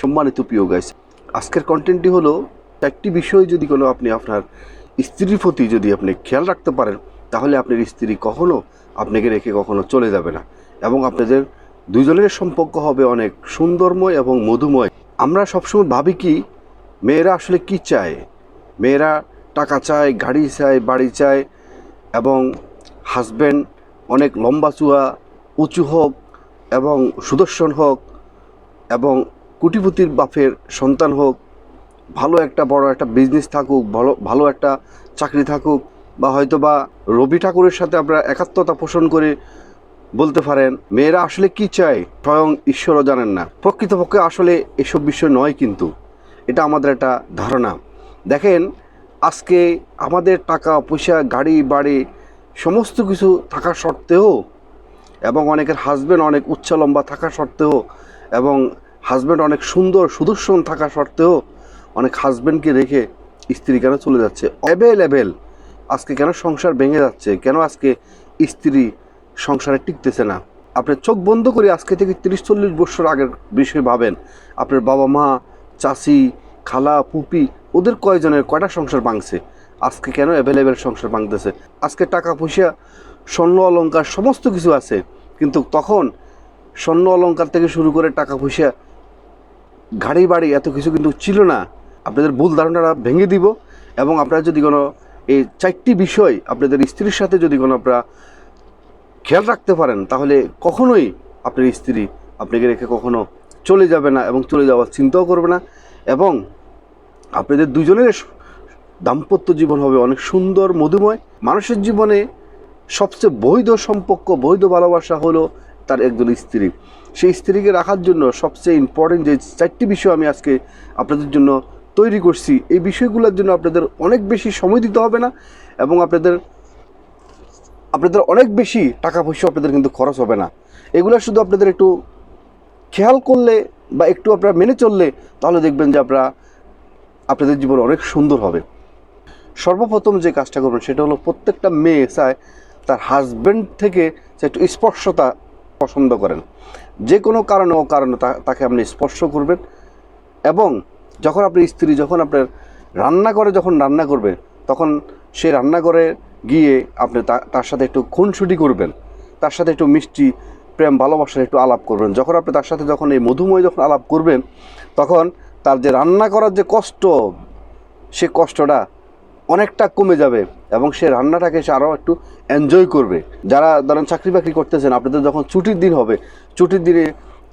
সম্মানিত প্রিয় গাইস আজকের কন্টেন্টটি হলো একটি বিষয় যদি কোনো আপনি আপনার স্ত্রীর প্রতি যদি আপনি খেয়াল রাখতে পারেন, তাহলে আপনার স্ত্রী কখনো আপনাকে রেখে কখনো চলে যাবে না। এবং আপনাদের দুজনের সম্পর্ক হবে অনেক সুন্দরময় এবং মধুময়। আমরা সবসময় ভাবি কি, মেয়েরা আসলে কি চায়? মেয়েরা টাকা চায়, গাড়ি চায়, বাড়ি চায়, এবং হাজব্যান্ড অনেক লম্বা চুয়া উঁচু হোক, এবং সুদর্শন হোক, এবং কুটিপতির বাপের সন্তান হোক, ভালো একটা বড় একটা বিজনেস থাকুক, ভালো ভালো একটা চাকরি থাকুক, বা হয়তো বা রবি ঠাকুরের সাথে আমরা একাত্মতা পোষণ করে বলতে পারেন, মেয়েরা আসলে কি চায়? স্বয়ং ঈশ্বরও জানেন না। প্রকৃতপক্ষে আসলে এসব বিষয় নয় কিন্তু, এটা আমাদের একটা ধারণা। দেখেন, আজকে আমাদের টাকা, পয়সা, গাড়ি, বাড়ি, সমস্ত কিছু থাকা সত্ত্বেও এবং অনেকের হাজব্যান্ড অনেক উচ্চ লম্বা থাকা সত্ত্বেও এবং হাজব্যান্ড অনেক সুন্দর সুদর্শন থাকা সত্ত্বেও অনেক হাজব্যান্ডকে রেখে স্ত্রী কেন চলে যাচ্ছে? অ্যাভেলেবেল আজকে কেন সংসার ভেঙে যাচ্ছে? কেন আজকে স্ত্রী সংসারে টিকতেছে না? আপনি চোখ বন্ধ করে আজকে থেকে তিরিশ, চল্লিশ বছর আগের বিষয়ে ভাবেন। আপনার বাবা মা চাচি খালা পুপি ওদের কয়জনের কয়টা সংসার ভাঙছে? আজকে কেন অ্যাভেলেবেল সংসার ভাঙতেছে? আজকে টাকা পয়সা, স্বর্ণ অলংকার সমস্ত কিছু আছে। কিন্তু তখন স্বর্ণ অলঙ্কার থেকে শুরু করে টাকা পয়সা গাড়ি বাড়ি এত কিছু কিন্তু ছিল না। আপনাদের ভুল ধারণাটা ভেঙে দিব এবং আপনারা যদি কোনো এই চারটি বিষয় আপনাদের স্ত্রীর সাথে যদি কোনো আপনারা খেয়াল রাখতে পারেন, তাহলে কখনোই আপনার স্ত্রী আপনাকে রেখে কখনো চলে যাবে না এবং চলে যাওয়ার চিন্তাও করবে না এবং আপনাদের দুজনের দাম্পত্য জীবন হবে অনেক সুন্দর, মধুময়। মানুষের জীবনে সবচেয়ে বৈধ সম্পর্ক, বৈধ ভালোবাসা হলো তার একজন স্ত্রী। সেই স্ত্রীকে রাখার জন্য সবচেয়ে ইম্পর্টেন্ট যে চারটি বিষয় আমি আজকে আপনাদের জন্য তৈরি করছি, এই বিষয়গুলোর জন্য আপনাদের অনেক বেশি সময় দিতে হবে না এবং আপনাদের আপনাদের অনেক বেশি টাকা পয়সা আপনাদের কিন্তু খরচ হবে না। এগুলো শুধু আপনাদের একটু খেয়াল করলে বা একটু আপনারা মেনে চললে তাহলে দেখবেন যে আপনারা, আপনাদের জীবন অনেক সুন্দর হবে। সর্বপ্রথম যে কাজটা করবেন সেটা হলো প্রত্যেকটা মেয়ে চায় তার হাজব্যান্ড থেকে যে একটু স্পর্শতা পছন্দ করেন। যে কোনো কারণে ও কারণে তাকে আপনি স্পর্শ করবেন এবং যখন আপনি স্ত্রী যখন আপনার রান্না করে যখন রান্না করবে তখন সে রান্নাঘরে গিয়ে আপনি তার সাথে একটু খুনসুটি করবেন, তার সাথে একটু মিষ্টি প্রেম ভালোবাসার একটু আলাপ করবেন। যখন আপনি তার সাথে যখন এই মধুময় যখন আলাপ করবেন, তখন তার যে রান্না করার যে কষ্ট, সে কষ্টটা অনেকটা কমে যাবে এবং সে রান্নাটাকে সে আরও একটু এনজয় করবে। যারা ধরেন চাকরি বাকরি করতেছেন, আপনাদের যখন ছুটির দিন হবে, ছুটির দিনে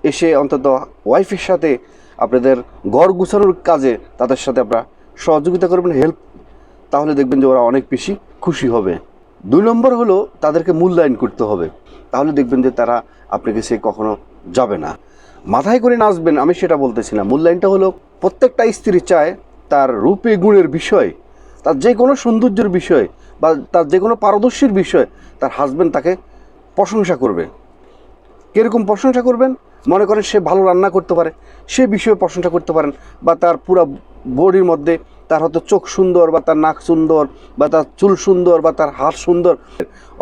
এসে অন্তত ওয়াইফের সাথে আপনাদের ঘর গুছানোর কাজে তাদের সাথে আপনারা সহযোগিতা করবেন হেল্প তাহলে দেখবেন যে ওরা অনেক বেশি খুশি হবে। দুই নম্বর হলো তাদেরকে মূল্যায়ন করতে হবে। তাহলে দেখবেন যে তারা আপনাকে সে কখনো যাবে না। মাথায় করে নাচবেন, আমি সেটা বলতেছি না। মূল্যায়নটা হলো প্রত্যেকটা স্ত্রী চায় তার রূপে, গুণের বিষয় তার যে কোনো সৌন্দর্যের বিষয় বা তার যে কোনো পারদর্শীর বিষয় তার হাজব্যান্ড তাকে প্রশংসা করবে। কীরকম প্রশংসা করবেন? মনে করেন সে ভালো রান্না করতে পারে, সে বিষয়ে প্রশংসা করতে পারেন, বা তার পুরো বডির মধ্যে তার হয়তো চোখ সুন্দর বা তার নাক সুন্দর বা তার চুল সুন্দর বা তার হাত সুন্দর।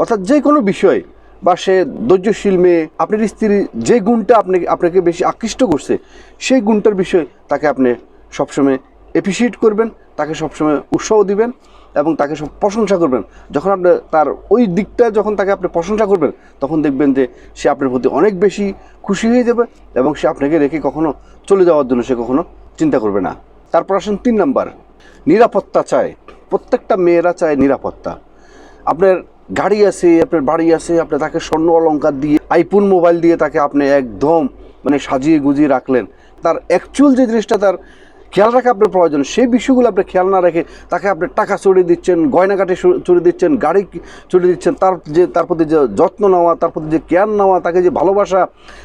অর্থাৎ যে কোনো বিষয়, বা সে ধৈর্যশীল মেয়ে, আপনার স্ত্রী যে গুণটা আপনি, আপনাকে বেশি আকৃষ্ট করছে, সেই গুণটার বিষয়ে তাকে আপনি সবসময় এপ্রিসিয়েট করবেন, তাকে সবসময় উৎসাহ দিবেন এবং তাকে সব প্রশংসা করবেন। যখন আপনি তার ওই দিকটা যখন তাকে আপনি প্রশংসা করবেন, তখন দেখবেন যে সে আপনার প্রতি অনেক বেশি খুশি হয়ে যাবে এবং সে আপনাকে রেখে কখনো চলে যাওয়ার জন্য সে কখনো চিন্তা করবে না। তারপর আসেন তিন নাম্বার, নিরাপত্তা চায় প্রত্যেকটা মেয়েরা চায় নিরাপত্তা। আপনার গাড়ি আছে, আপনার বাড়ি আছে, আপনি তাকে স্বর্ণ অলংকার দিয়ে, আইফোন মোবাইল দিয়ে তাকে আপনি একদম মানে সাজিয়ে গুজিয়ে রাখলেন। তার অ্যাকচুয়াল যে জিনিসটা তার খেয়াল রাখা আপনার প্রয়োজন। সেই বিষয়গুলো আপনি খেয়াল না রেখে তাকে আপনি টাকা চড়িয়ে দিচ্ছেন গয়নাঘাটে চড়িয়ে দিচ্ছেন, গাড়ি চড়িয়ে দিচ্ছেন, তার যে, তার প্রতি যে যত্ন নেওয়া, তার প্রতি যে কেয়ার নেওয়া, তাকে যে ভালোবাসা,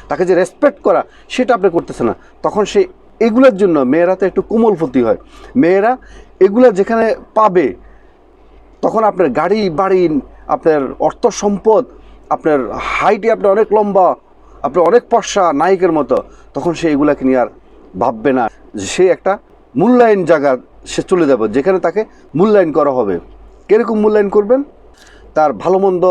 তাকে যে রেসপেক্ট করা, সেটা আপনি করতেছে না। তখন সে এগুলোর জন্য মেয়েরা তো একটু কোমলপতি হয়। মেয়েরা এগুলা যেখানে পাবে, তখন আপনার গাড়ি, বাড়ি, আপনার অর্থ সম্পদ, আপনার হাইটে আপনি অনেক লম্বা, আপনার অনেক পর্সা নায়কের মতো, তখন সে এগুলাকে নিয়ে আর ভাববে না সে একটা মূল্যায়ন জায়গা সে চলে যাবে, যেখানে তাকে মূল্যায়ন করা হবে। কীরকম মূল্যায়ন করবেন? তার ভালো মন্দ,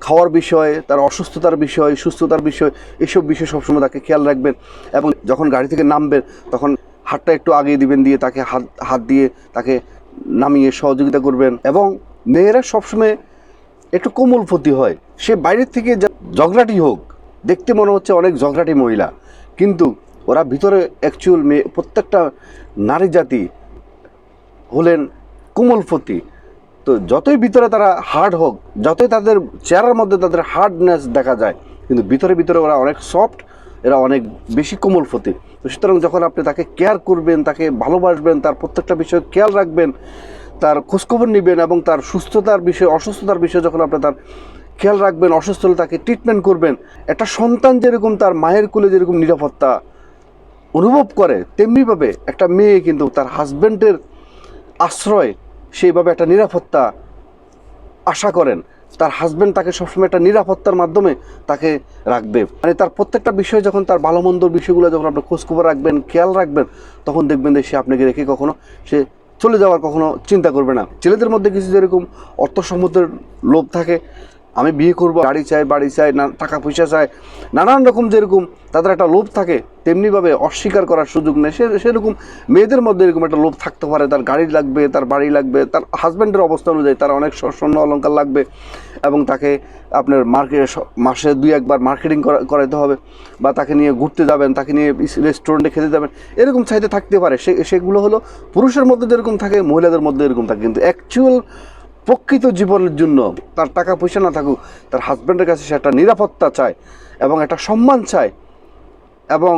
খাওয়ার বিষয়, তার অসুস্থতার বিষয়, সুস্থতার বিষয়, এসব বিষয়ে সবসময় তাকে খেয়াল রাখবেন এবং যখন গাড়ি থেকে নামবেন, তখন হাতটা একটু আগিয়ে দিবেন দিয়ে তাকে হাত হাত দিয়ে তাকে নামিয়ে সহযোগিতা করবেন এবং মেয়েরা সবসময় একটু কোমল কোমলপতি হয়। সে বাইরের থেকে যা- ঝগড়াটি হোক, দেখতে মনে হচ্ছে অনেক ঝগড়াটি মহিলা। কিন্তু ওরা ভিতরে অ্যাকচুয়াল মেয়ে প্রত্যেকটা নারী জাতি হলেন কোমলপতি তো যতই ভিতরে তারা হার্ড হোক, যতই তাদের চেহারার মধ্যে তাদের হার্ডনেস দেখা যায়, কিন্তু ভিতরে ভিতরে ওরা অনেক সফট এরা অনেক বেশি কোমলপতি তো সুতরাং যখন আপনি তাকে কেয়ার করবেন, তাকে ভালোবাসবেন, তার প্রত্যেকটা বিষয়ে খেয়াল রাখবেন, তার খোঁজখবর নেবেন এবং তার সুস্থতার বিষয়ে, অসুস্থতার বিষয়ে যখন আপনি তার খেয়াল রাখবেন, অসুস্থ হলে তাকে ট্রিটমেন্ট করবেন, একটা সন্তান যেরকম তার মায়ের কোলে যেরকম নিরাপত্তা অনুভব করে, তেমনিভাবে একটা মেয়ে কিন্তু তার হাজব্যান্ডের আশ্রয়, সেইভাবে একটা নিরাপত্তা আশা করেন। তার হাজব্যান্ড তাকে সবসময় একটা নিরাপত্তার মাধ্যমে তাকে রাখবে। মানে তার প্রত্যেকটা বিষয় যখন তার ভালো মন্দর বিষয়গুলো যখন আপনি খোঁজখবর রাখবেন, খেয়াল রাখবেন, তখন দেখবেন যে সে আপনাকে রেখে কখনো সে চলে যাওয়ার কখনো চিন্তা করবে না। ছেলেদের মধ্যে কিছু যেরকম অর্থ সম্পদের লোভ থাকে আমি বিয়ে করব, গাড়ি চাই, বাড়ি চাই, না, টাকা পয়সা চাই, নানান রকম যেরকম তাদের একটা লোভ থাকে, তেমনিভাবে অস্বীকার করার সুযোগ নেই। সে সেরকম মেয়েদের মধ্যে এরকম একটা লোভ থাকতে পারে, তার গাড়ি লাগবে, তার বাড়ি লাগবে, তার হাজব্যান্ডের অবস্থা অনুযায়ী তার অনেক স্ব- স্বর্ণ অলঙ্কার লাগবে এবং তাকে আপনার মার্কেট মাসে দুই একবার মার্কেটিং করাতে হবে বা তাকে নিয়ে ঘুরতে যাবেন, তাকে নিয়ে রেস্টুরেন্টে খেতে যাবেন, এরকম চাইতে থাকতে পারে। সে সেগুলো হলো পুরুষের মধ্যে যেরকম থাকে, মহিলাদের মধ্যে এরকম থাকে। কিন্তু অ্যাকচুয়াল প্রকৃত জীবনের জন্য তার টাকা পয়সা না থাকুক, তার হাজব্যান্ডের কাছে সে একটা নিরাপত্তা চায় এবং একটা সম্মান চায় এবং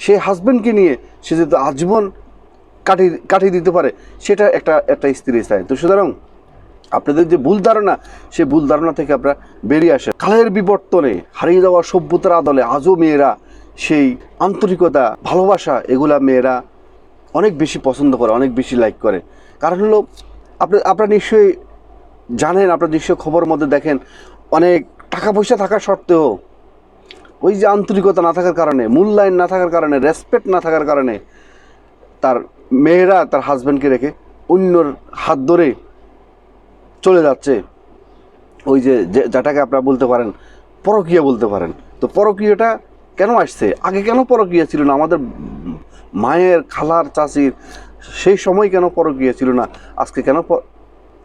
সেই হাজব্যান্ডকে নিয়ে সে যদি আজীবন কাটিয়ে কাটিয়ে দিতে পারে, সেটা একটা একটা স্ত্রী চায়। তো সুতরাং আপনাদের যে ভুল ধারণা সেই ভুল ধারণা থেকে আপনারা বেরিয়ে আসেন কালের বিবর্তনে হারিয়ে যাওয়া সভ্যতার আদলে আজও মেয়েরা সেই আন্তরিকতা, ভালোবাসা, এগুলা মেয়েরা অনেক বেশি পছন্দ করে, অনেক বেশি লাইক করে। কারণ হলো আপনি, আপনারা নিশ্চয়ই জানেন, আপনার নিশ্চয়ই খবর মধ্যে দেখেন, অনেক টাকা পয়সা থাকা সত্ত্বেও ওই যে আন্তরিকতা না থাকার কারণে, মূল্যায়ন না থাকার কারণে রেসপেক্ট না থাকার কারণে তার মেয়েরা, তার হাজব্যান্ডকে রেখে অন্যর হাত ধরে চলে যাচ্ছে। ওই যে, যেটাকে আপনারা বলতে পারেন, পরকীয়া বলতে পারেন। তো পরকীয়টা কেন আসছে? আগে কেন পরকীয়া ছিল না? আমাদের মায়ের, খালার, চাচির সেই সময় কেন পরকীয়া ছিল না? আজকে কেন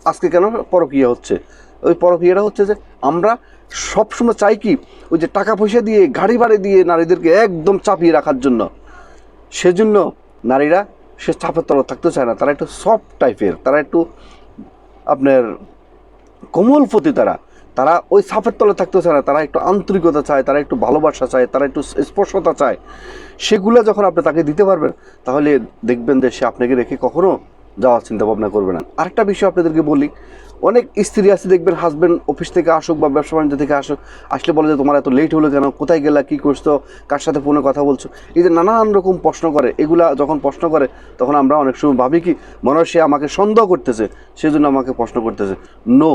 আজকে কেন পরকীয়া হচ্ছে? ওই পরকীয়াটা হচ্ছে যে আমরা সবসময় চাই কি? ওই যে টাকা পয়সা দিয়ে, গাড়ি বাড়ি দিয়ে নারীদেরকে একদম চাপিয়ে রাখার জন্য। সেজন্য নারীরা সে চাপের তলা থাকতে চায় না। তারা একটু সফট টাইপের তারা একটু আপনার কোমলপতি তারা। তারা ওই সাপের তলে থাকতে চায় না, তারা একটু আন্তরিকতা চায়, তারা একটু ভালোবাসা চায়, তারা একটু স্পর্শতা চায়। সেগুলো যখন আপনি তাকে দিতে পারবেন, তাহলে দেখবেন যে সে আপনাকে রেখে কখনো যাওয়ার চিন্তা ভাবনা করবে না। আরেকটা বিষয় আপনাদেরকে বলি, অনেক স্ত্রী আছে দেখবেন হাজব্যান্ড অফিস থেকে আসুক বা ব্যবসা বাণিজ্য থেকে আসুক, আসলে বলে যে, তোমার এত লেট হলো কেন? কোথায় গেলা? কী করছ? কার সাথে ফোনে কথা বলছো? এই যে নানান রকম প্রশ্ন করে, এগুলা যখন প্রশ্ন করে, তখন আমরা অনেক সময় ভাবি কি, মনে হয় সে আমাকে সন্দেহ করতেছে, সেজন্য আমাকে প্রশ্ন করতেছে। নো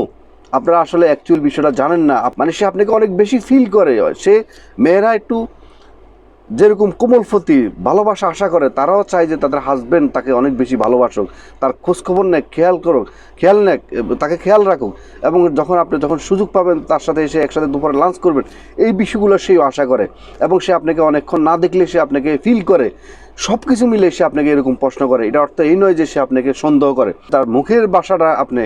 আপনারা আসলে অ্যাকচুয়াল বিষয়টা জানেন না মানে সে আপনাকে অনেক বেশি ফিল করে। সে মেয়েরা একটু যেরকম কোমলফতি ভালোবাসা আশা করে, তারাও চায় যে তাদের হাজবেন্ড তাকে অনেক বেশি ভালোবাসুক, তার খোঁজখবর নেক, খেয়াল করুক, খেয়াল নেক, তাকে খেয়াল রাখুক এবং যখন আপনি যখন সুযোগ পাবেন, তার সাথে এসে একসাথে দুপুরে লাঞ্চ করবেন, এই বিষয়গুলো সেই আশা করে এবং সে আপনাকে অনেকক্ষণ না দেখলে সে আপনাকে ফিল করে। সব কিছু মিলে সে আপনাকে এরকম প্রশ্ন করে। এটা অর্থ এই নয় যে সে আপনাকে সন্দেহ করে। তার মুখের বাসাটা আপনি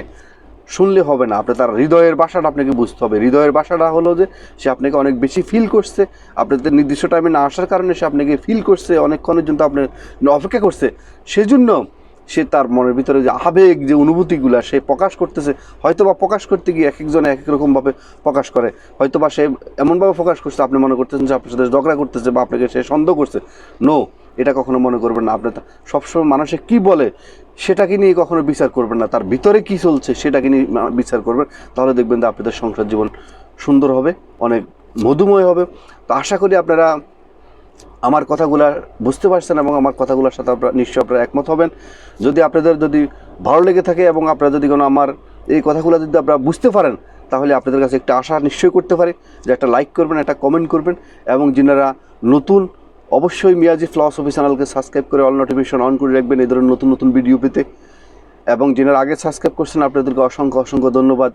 শুনলে হবে না। আপনি তার হৃদয়ের বাসাটা আপনাকে বুঝতে হবে। হৃদয়ের বাসাটা হলো যে সে আপনাকে অনেক বেশি ফিল করছে। আপনাদের নির্দিষ্ট টাইমে না আসার কারণে সে আপনাকে ফিল করছে, অনেকক্ষণের জন্য আপনি অপেক্ষা করছে। সেজন্য সে তার মনের ভিতরে যে আবেগ, যে অনুভূতিগুলো সে প্রকাশ করতেছে হয়তো বা প্রকাশ করতে গিয়ে এক একজন এক এক রকমভাবে প্রকাশ করে। হয়তো বা সে এমনভাবে প্রকাশ করছে, আপনি মনে করতেছেন যে আপনার সাথে ঝগড়া করতেছে বা আপনাকে সে সন্দেহ করছে। নো এটা কখনো মনে করবেন না। আপনি সবসময় মানুষে কি বলে সেটাকে নিয়ে কখনো বিচার করবেন না। তার ভিতরে কি চলছে সেটাকে নিয়ে বিচার করবেন। তাহলে দেখবেন যে আপনাদের সংসার জীবন সুন্দর হবে, অনেক মধুময় হবে। তো আশা করি আপনারা আমার কথাগুলা বুঝতে পারছেন এবং আমার কথাগুলোর সাথে আপনারা নিশ্চয়ই আপনারা একমত হবেন। যদি আপনাদের যদি ভালো লেগে থাকে এবং আপনারা যদি কোনো আমার এই কথাগুলো যদি আপনারা বুঝতে পারেন, তাহলে আপনাদের কাছে একটা আশা নিশ্চয়ই করতে পারি। যে একটা লাইক করবেন, একটা কমেন্ট করবেন এবং যিনারা নতুন অবশ্যই মিয়াজি ফ্লাওয়ার্স অফিস চ্যানেলকে সাবস্ক্রাইব করে অল নোটিফিকেশন অন করে রাখবেন এই ধরনের নতুন নতুন ভিডিও পেতে। এবং যিনারা আগে সাবস্ক্রাইব করছেন, আপনাদেরকে অসংখ্য অসংখ্য ধন্যবাদ।